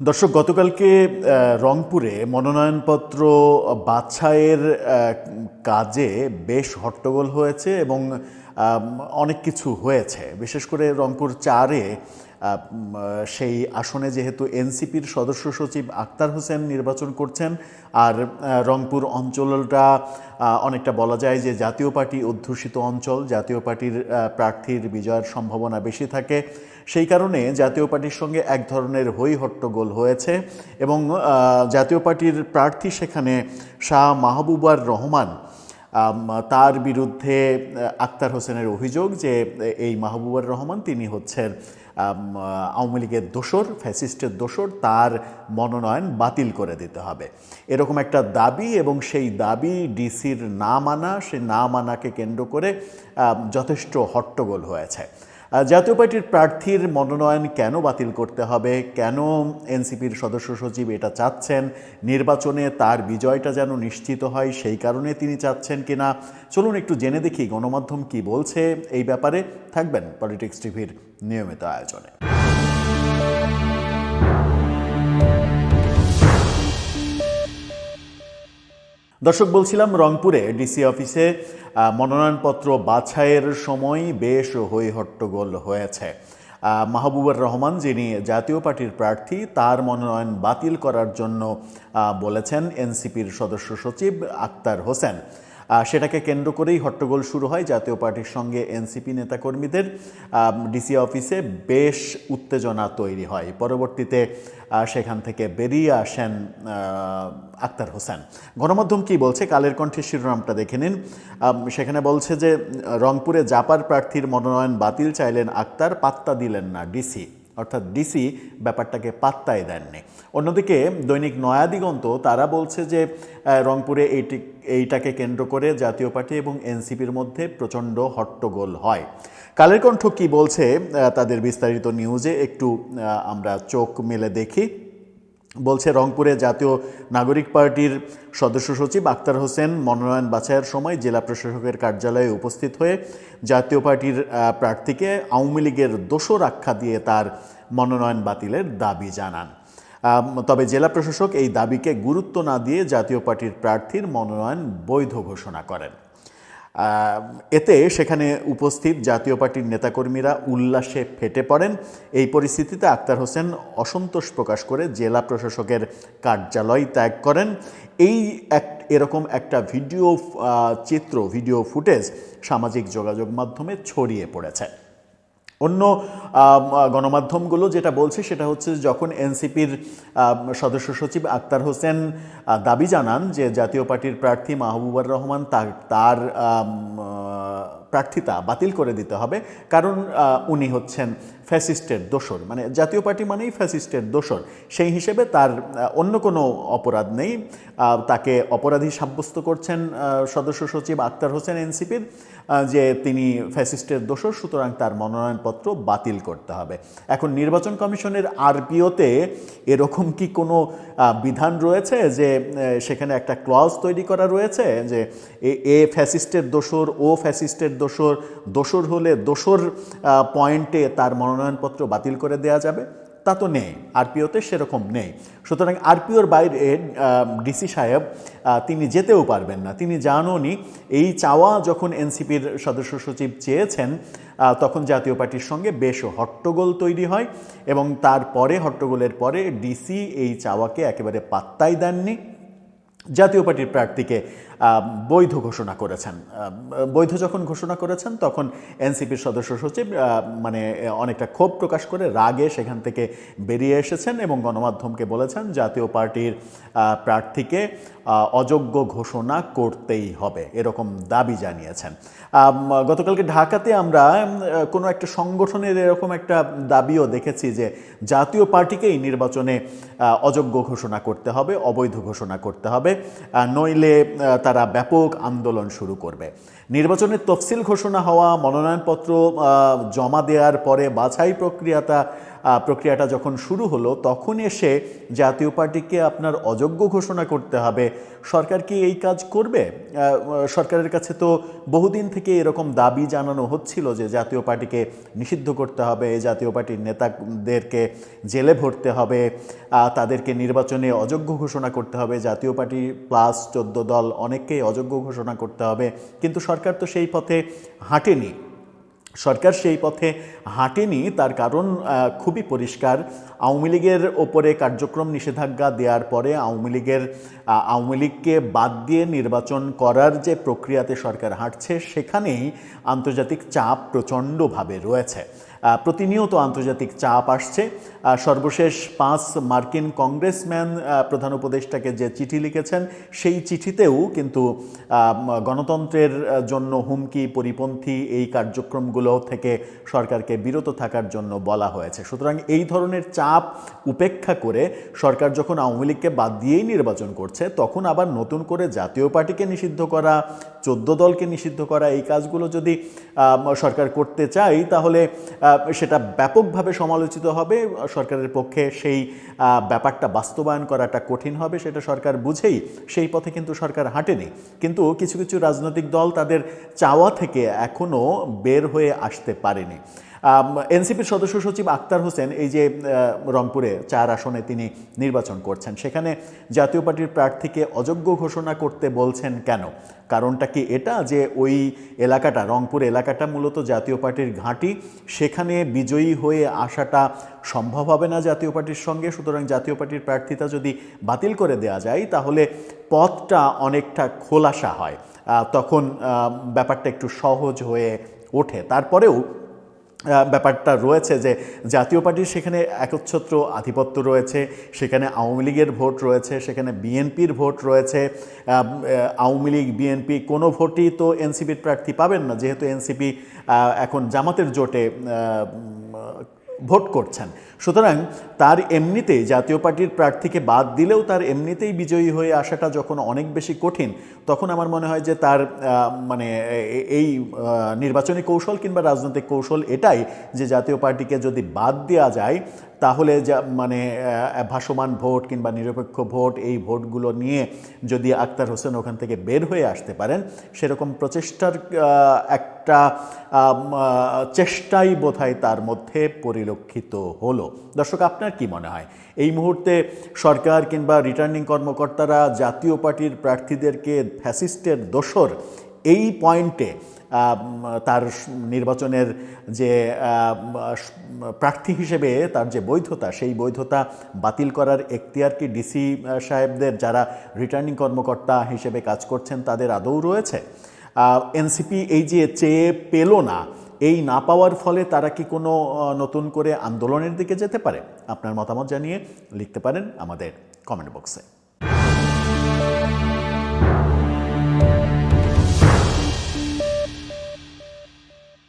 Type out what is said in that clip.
দর্শক, গতকালকে রংপুরে মনোনয়নপত্র বাছাইয়ের কাজে বেশ হট্টগোল হয়েছে এবং অনেক কিছু হয়েছে। বিশেষ করে রংপুর চারে সেই আসনে যেহেতু এনসিপির সদস্য সচিব আক্তার হোসেন নির্বাচন করছেন, আর রংপুর অঞ্চলটা অনেকটা বলা যায় যে জাতীয় পার্টি অধ্যুষিত অঞ্চল, জাতীয় পার্টির প্রার্থীর বিজয়ের সম্ভাবনা বেশি থাকে। সেই কারণে জাতীয় পার্টির সঙ্গে এক ধরনের হই হট্টগোল হয়েছে এবং জাতীয় পার্টির প্রার্থী সেখানে শাহ মাহবুবার রহমান তার বিরুদ্ধে আক্তার হোসেনের অভিযোগ যে এই মাহবুবার রহমান তিনি হচ্ছেন আওয়ামী লীগের দোসর, ফ্যাসিস্টের দোসর, তার মনোনয়ন বাতিল করে দিতে হবে। এরকম একটা দাবি এবং সেই দাবি ডিসির না মানা, সে না মানাকে কেন্দ্র করে যথেষ্ট হট্টগোল হয়েছে। জাতীয় পার্টির প্রার্থীর মনোনয়ন কেন বাতিল করতে হবে? কেন এনসিপির সদস্য সচিব এটা চাচ্ছেন? নির্বাচনে তার বিজয়টা যেন নিশ্চিত হয়, সেই কারণে তিনি চাচ্ছেন কিনা? চলুন একটু জেনে দেখি গণমাধ্যম কি বলছে এই ব্যাপারে। থাকবেন পলিটিক্স টিভির নিয়মিত আয়োজনে। দর্শক, বলছিলাম রংপুরে ডিসি অফিসে মনোনয়নপত্র বাছাইয়ের সময় বেশ হই হট্টগোল হয়েছে মাহবুবর রহমান, যিনি জাতীয় পার্টির প্রার্থী, তার মনোনয়ন বাতিল করার জন্য বলেছেন এনসিপির সদস্য সচিব আক্তার হোসেন। সেটাকে কেন্দ্র করেই হট্টগোল শুরু হয়। জাতীয় পার্টির সঙ্গে এনসিপি নেতাকর্মীদের ডিসি অফিসে বেশ উত্তেজনা তৈরি হয়। পরবর্তীতে সেখান থেকে বেরিয়ে আসেন আক্তার হোসেন। গণমাধ্যম কি বলছে? কালের কণ্ঠের শিরোনামটা দেখে নিন। সেখানে বলছে যে, রংপুরে জাপার প্রার্থীর মনোনয়ন বাতিল চাইলেন আক্তার, পাত্তা দিলেন না ডিসি। অর্থাৎ ডিসি ব্যাপারটাকে পাত্তায় দেননি। অন্যদিকে দৈনিক নয়াদিগন্ত তারা বলছে যে রংপুরে এইটি, এইটাকে কেন্দ্র করে জাতীয় পার্টি এবং এনসিপির মধ্যে প্রচণ্ড হট্টগোল হয়। কালের কণ্ঠ কি বলছে তাদের বিস্তারিত নিউজে একটু আমরা চোখ মেলে দেখি। বলছে, রংপুরে জাতীয় নাগরিক পার্টির সদস্য সচিব আক্তার হোসেন মনোনয়ন বাছাইয়ের সময় জেলা প্রশাসকের কার্যালয়ে উপস্থিত হয়ে জাতীয় পার্টির প্রার্থীকে আওয়ামী লীগের দোষর আখ্যা দিয়ে তার মনোনয়ন বাতিলের দাবি জানান। তবে জেলা প্রশাসক এই দাবিকে গুরুত্ব না দিয়ে জাতীয় পার্টির প্রার্থীর মনোনয়ন বৈধ ঘোষণা করেন। এতে সেখানে উপস্থিত জাতীয় পার্টির নেতাকর্মীরা উল্লাসে ফেটে পড়েন। এই পরিস্থিতিতে আক্তার হোসেন অসন্তোষ প্রকাশ করে জেলা প্রশাসকের কার্যালয় ত্যাগ করেন। এই এক, এরকম একটা ভিডিও চিত্র, ভিডিও ফুটেজ সামাজিক যোগাযোগ মাধ্যমে ছড়িয়ে পড়েছে। অন্য গণমাধ্যমগুলো যেটা বলছে সেটা হচ্ছে যখন এনসিপির সদস্য সচিব আক্তার হোসেন দাবি জানান যে জাতীয় পার্টির প্রার্থী মাহবুবুর রহমান তার প্রার্থিতা বাতিল করে দিতে হবে। কারণ উনি হচ্ছেন ফ্যাসিস্টের দোসর মানে জাতীয় পার্টি মানেই ফ্যাসিস্টের দোসর সেই হিসেবে তার অন্য কোনো অপরাধ নেই। তাকে অপরাধী সাব্যস্ত করছেন সদস্য সচিব আক্তার হোসেন এনসিপির যে তিনি ফ্যাসিস্টের দোষর, সুতরাং তার মনোনয়নপত্র বাতিল করতে হবে। এখন নির্বাচন কমিশনের আরপিওতে এরকম কি কোনো বিধান রয়েছে যে সেখানে একটা ক্লজ তৈরি করা রয়েছে যে, এ- ফ্যাসিস্টের দোসর ও ফ্যাসিস্টের দোসর দোসর হলে দোসর পয়েন্টে তার মনোনয়নপত্র বাতিল করে দেওয়া যাবে, তা তো নেই, আরপিওতে সেরকম নেই। সুতরাং আরপিওর বাইরে ডিসি সাহেব তিনি যেতেও পারবেন না। তিনি জাননি এই চাওয়া যখন এনসিপির সদস্য সচিব চেয়েছেন তখন জাতীয় পার্টির সঙ্গে বেশ হট্টগোল তৈরি হয় এবং তারপরে হট্টগোলের পরে ডিসি এই চাওয়াকে একেবারে পাত্তাই দেননি। জাতীয় পার্টির প্রার্থীকে বৈধ ঘোষণা করেছেন। বৈধ যখন ঘোষণা করেছেন, তখন এনসিপির সদস্য সচিব মানে অনেকটা ক্ষোভ প্রকাশ করে রাগে সেখান থেকে বেরিয়ে এসেছেন এবং গণমাধ্যমকে বলেছেন, জাতীয় পার্টির প্রার্থীকে অযোগ্য ঘোষণা করতেই হবে, এরকম দাবি জানিয়েছেন। গতকালকে ঢাকাতে আমরা কোনো একটা সংগঠনের এরকম একটা দাবিও দেখেছি যে, জাতীয় পার্টিকেই নির্বাচনে অযোগ্য ঘোষণা করতে হবে, অবৈধ ঘোষণা করতে হবে। নইলে তারা ব্যাপক আন্দোলন শুরু করবে। নির্বাচনের তফসিল ঘোষণা হওয়া, মনোনয়নপত্র জমা দেওয়ার পরে বাছাই প্রক্রিয়াটা প্রক্রিয়াটা যখন শুরু হলো, তখন এসে জাতীয় পার্টিকে আপনার অযোগ্য ঘোষণা করতে হবে। সরকার কি এই কাজ করবে? সরকারের কাছে তো বহুদিন থেকে এরকম দাবি জানানো হচ্ছিল যে জাতীয় পার্টিকে নিষিদ্ধ করতে হবে জাতীয় পার্টির নেতাদেরকে জেলে ভরতে হবে তাদেরকে নির্বাচনে অযোগ্য ঘোষণা করতে হবে, জাতীয় পার্টি প্লাস চোদ্দ দল অনেককেই অযোগ্য ঘোষণা করতে হবে। কিন্তু সরকার তো সেই পথে হাঁটেনি। সরকার সেই পথে হাঁটেনি, তার কারণ খুবই পরিষ্কার। আওয়ামী লীগের ওপরে কার্যক্রম নিষেধাজ্ঞা দেওয়ার পরে আওয়ামী লীগের আওয়ামী লীগকে বাদ দিয়ে নির্বাচন করার যে প্রক্রিয়াতে সরকার হাঁটছে, সেখানেই আন্তর্জাতিক চাপ প্রচণ্ডভাবে রয়েছে। প্রতিনিয়ত আন্তর্জাতিক চাপ আসছে। সর্বশেষ পাঁচ মার্কিন কংগ্রেসম্যান প্রধান উপদেষ্টাকে যে চিঠি লিখেছেন, সেই চিঠিতেও কিন্তু গণতন্ত্রের জন্য হুমকি, পরিপন্থী এই কার্যক্রমগুলো থেকে সরকারকে বিরত থাকার জন্য বলা হয়েছে। সুতরাং এই ধরনের চাপ উপেক্ষা করে সরকার যখন আওয়ামী লীগকে বাদ দিয়েই নির্বাচন করছে, তখন আবার নতুন করে জাতীয় পার্টিকে নিষিদ্ধ করা চোদ্দ দলকে নিষিদ্ধ করা এই কাজগুলো যদি সরকার করতে চাই তাহলে সেটা ব্যাপকভাবে সমালোচিত হবে। সরকারের পক্ষে সেই ব্যাপারটা বাস্তবায়ন করাটা কঠিন হবে, সেটা সরকার বুঝেই সেই পথে কিন্তু সরকার হাঁটেনি। কিন্তু কিছু কিছু রাজনৈতিক দল তাদের চাওয়া থেকে এখনও বের হয়ে আসতে পারেনি। এনসিপির সদস্য সচিব আক্তার হোসেন এই যে রংপুরে চার আসনে তিনি নির্বাচন করছেন, সেখানে জাতীয় পার্টির প্রার্থীকে অযোগ্য ঘোষণা করতে বলছেন কেন? কারণটা কি এটা যে ওই এলাকাটা, রংপুর এলাকাটা মূলত জাতীয় পার্টির ঘাঁটি, সেখানে বিজয়ী হয়ে আসাটা সম্ভব হবে না জাতীয় পার্টির সঙ্গে? সুতরাং জাতীয় পার্টির প্রার্থিতা যদি বাতিল করে দেওয়া যায়, তাহলে পথটা অনেকটা খোলাসা হয়। তখন ব্যাপারটা একটু সহজ হয়ে ওঠে। তারপরেও ব্যাপারটা রয়েছে যে জাতীয় পার্টির সেখানে একচ্ছত্র আধিপত্য রয়েছে, সেখানে আওয়ামী লীগের ভোট রয়েছে, সেখানে বিএনপির ভোট রয়েছে। আওয়ামী লীগ, বিএনপি কোনো ভোটই তো এনসিপির প্রার্থী পাবেন না, যেহেতু এনসিপি এখন জামাতের জোটে ভোট করছেন। সুতরাং তার এমনিতেই জাতীয় পার্টির প্রার্থীকে বাদ দিলেও তার এমনিতেই বিজয়ী হয়ে আসাটা যখন অনেক বেশি কঠিন, তখন আমার মনে হয় যে তার মানে এই নির্বাচনী কৌশল কিংবা রাজনৈতিক কৌশল এটাই যে জাতীয় পার্টিকে যদি বাদ দেওয়া যায়, তাহলে যা মানে ভাসমান ভোট কিংবা নিরপেক্ষ ভোট এই ভোটগুলো নিয়ে যদি আক্তার হোসেন ওখান থেকে বের হয়ে আসতে পারেন, সেরকম প্রচেষ্টার একটা চেষ্টাই বোধহয় তার মধ্যে পরিলক্ষিত হলো। দর্শক, আপনার কি মনে হয়? এই মুহূর্তে সরকার কিংবা রিটার্নিং কর্মকর্তারা জাতীয় পার্টির প্রার্থীদেরকে ফ্যাসিস্টের দোসর এই পয়েন্টে তার নির্বাচনের যে প্রার্থী হিসেবে তার যে বৈধতা, সেই বৈধতা বাতিল করার এখতিয়ার কি ডিসি সাহেবদের যারা রিটার্নিং কর্মকর্তা হিসেবে কাজ করছেন, তাদের আদৌ রয়েছে? এনসিপি এই যে চেয়ে পেল না এই না পাওয়ার ফলে তারা কি কোনো নতুন করে আন্দোলনের দিকে যেতে পারে? আপনার মতামত জানিয়ে লিখতে পারেন আমাদের কমেন্ট বক্সে।